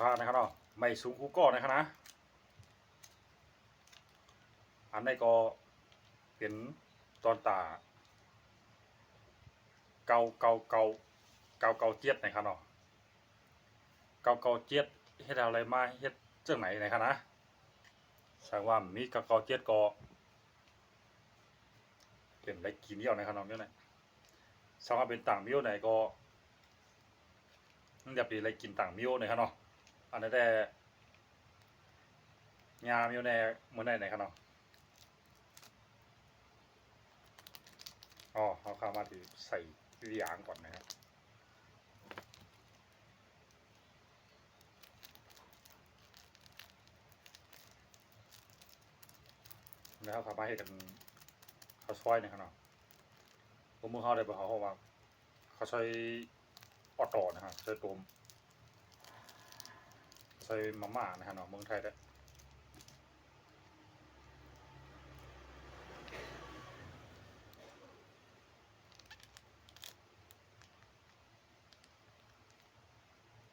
ข้านะครับเนาะไม่สูงกูก็นะครับนะอันนี้ก็เป็นตอนตาเกาเกาเกาเกาเกาเจี๊ยดนะครับเนาะเกาเกาเจี๊ยดเฮ็ดอะไรมาเฮ็ดเจ้าไหนนะครับนะแสดงว่ามีเกาเกาเจี๊ยดก็เป็นอะไรกินเดียวนะครับเนาะเนี่ยนะสามารถเป็นต่างมิ้วไหนก็มันจะเป็นอะไรกินต่างมิ้วนะครับเนาะ อันนี้แต่ยามิ้วในมื้อไหนนครับเนาะอ๋อเขาเข้ามาที่ใส่วิยางก่อนนะครับแล้วเขาเข้ามาให้กันเขาซอยนะครับเนาะผมมือเขาได้บอกเขาว่าเขาใช้ออโต้นะครับใช้ตัว ใช้มาม่านะครับเนาะเมืองไทยได้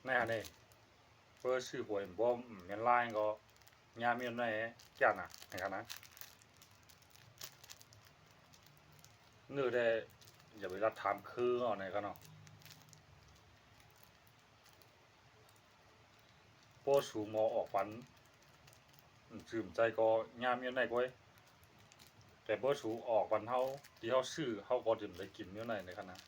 แน่นี่เพื่อชื่อหวยบ่มเมียนไลน์ก็ยาเมียนในแก่น่ะนะครับนะเนื้อได้อย่าไปรับถามคือเอาไหนกันเนาะ โป้สูงมอออกฟันจืมใจก็ยามเมียนในก้อยแต่โป้สูออกฟันเฮาที่เฮาซื้อเฮาก็ดื่มได้กินเมียนในนะครับนะ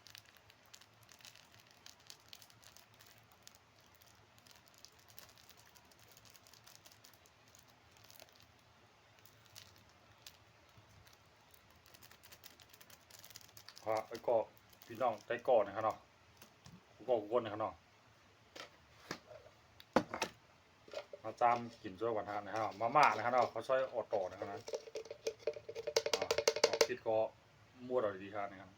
พระไอ้ก็พี่น้องได้ก่อนนะครับเนาะก็วนนะครับเนาะมา ตามกลิ่นช่วยกันทานนะครับมาม่านะครับเนาเขาช่วยอดต่อนะครับนะออาคิดก็มั่วเราดีครับนะครับ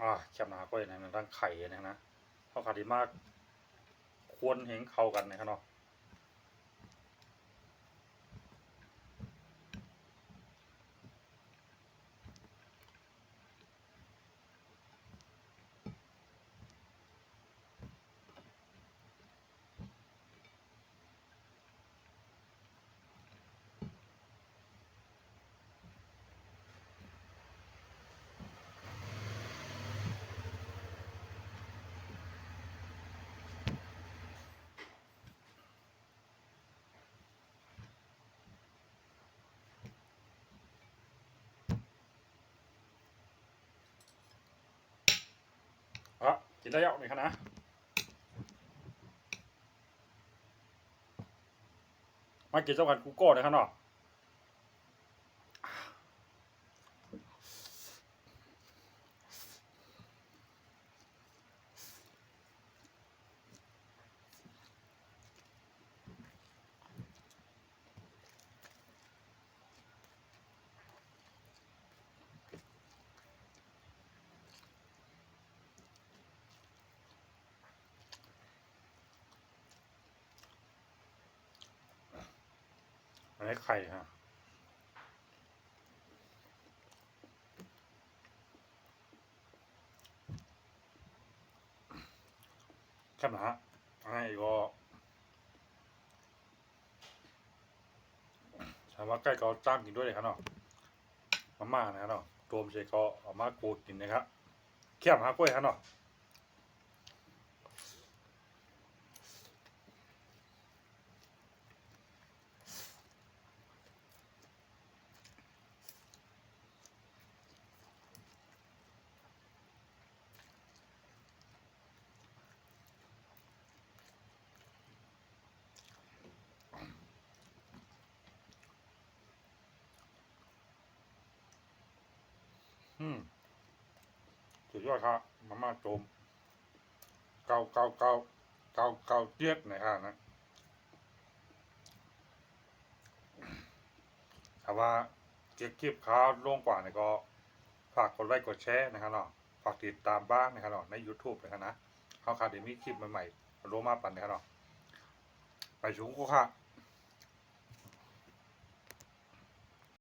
อ่าแคบหนาก็อย่างนั้นตั้งไข่นะนะเขาขาดดีมาก ควรเห็นเข้ากันนะครับเนาะ อะ กินได้ยังนี่ครับนะมากินเจ้ากันกูโก้นะครับเนาะ อันนี้ไข่ฮะแค่นะฮะอันนี้ก็ถามว่าใกล้ก็จ้างกินด้วยเลยครับเนาะมาม่านะครับเนาะตัวมเชก็เอามากูดกินนะครับเขี้ยมหากล้วยครับเนาะ อืมสุดยอดครับมาม่าโจม เกาเกาเกาเกาเกาเจี๊ยดหน่อยครับนะถ้าว่าเก็บคลิปค้าลงกว่าเนี่ยก็ ฝากกดไลค์กดแชร์นะครับเนาะฝากติดตามบ้างนะครับเนาะใน YouTube นะครับนะเขาขาดเดมีคลิปใหม่ๆลงมาปั่นนะครับเนาะไปชุงกูค่ะ